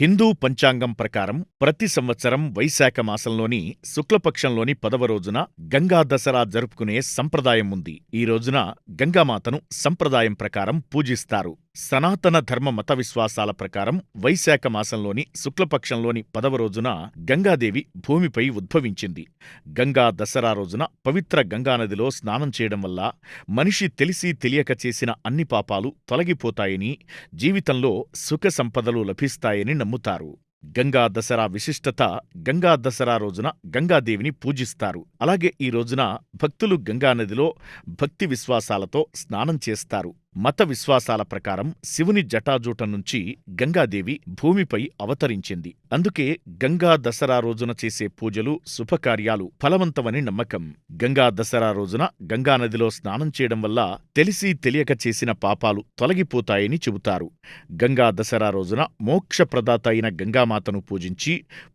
హిందూ పంచాంగం ప్రకారం ప్రతి సంవత్సరం వైశాఖ మాసంలోని శుక్లపక్షంలోని పదవ రోజున గంగా దసరా జరుపుకునే సంప్రదాయం ఉంది. ఈ రోజున గంగామాతను సంప్రదాయం ప్రకారం పూజిస్తారు. సనాతన ధర్మ మత విశ్వాసాల ప్రకారం వైశాఖ మాసంలోని శుక్లపక్షంలోని పదవ రోజున గంగాదేవి భూమిపై ఉద్భవించింది. గంగా దసరా రోజున పవిత్ర గంగానదిలో స్నానం చేయడం వల్ల మనిషి తెలిసి తెలియక చేసిన అన్ని పాపాలు తొలగిపోతాయని జీవితంలో సుఖ సంపదలు లభిస్తాయని నమ్ముతారు. గంగా దసరా విశిష్టత గంగా దసరా రోజున గంగాదేవిని పూజిస్తారు. అలాగే ఈ రోజున భక్తులు గంగానదిలో భక్తి విశ్వాసాలతో స్నానం చేస్తారు. మత విశ్వాసాల ప్రకారం శివుని జటాజూట నుంచి గంగాదేవి భూమిపై అవతరించింది. అందుకే గంగా దసరా రోజున చేసే పూజలు శుభకార్యాలు ఫలవంతమని నమ్మకం. గంగా దసరా రోజున గంగానదిలో స్నానం చేయడం వల్ల తెలిసి తెలియక చేసిన పాపాలు తొలగిపోతాయని చెబుతారు. గంగా దసరా రోజున మోక్షప్రదాత అయిన గంగామాతను పూజించి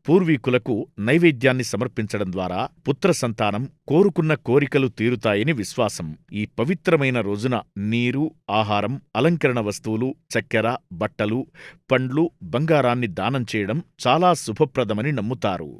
పూర్వీకులకు నైవేద్యాన్ని సమర్పించడం ద్వారా పుత్ర సంతానం కోరుకున్న కోరికలు తీరుతాయని విశ్వాసం. ఈ పవిత్రమైన రోజున నీరు ఆహారం అలంకరణ వస్తువులు చక్కెర బట్టలు పండ్లు బంగారాన్ని దానం చేయడం చాలా శుభప్రదమని నమ్ముతారు.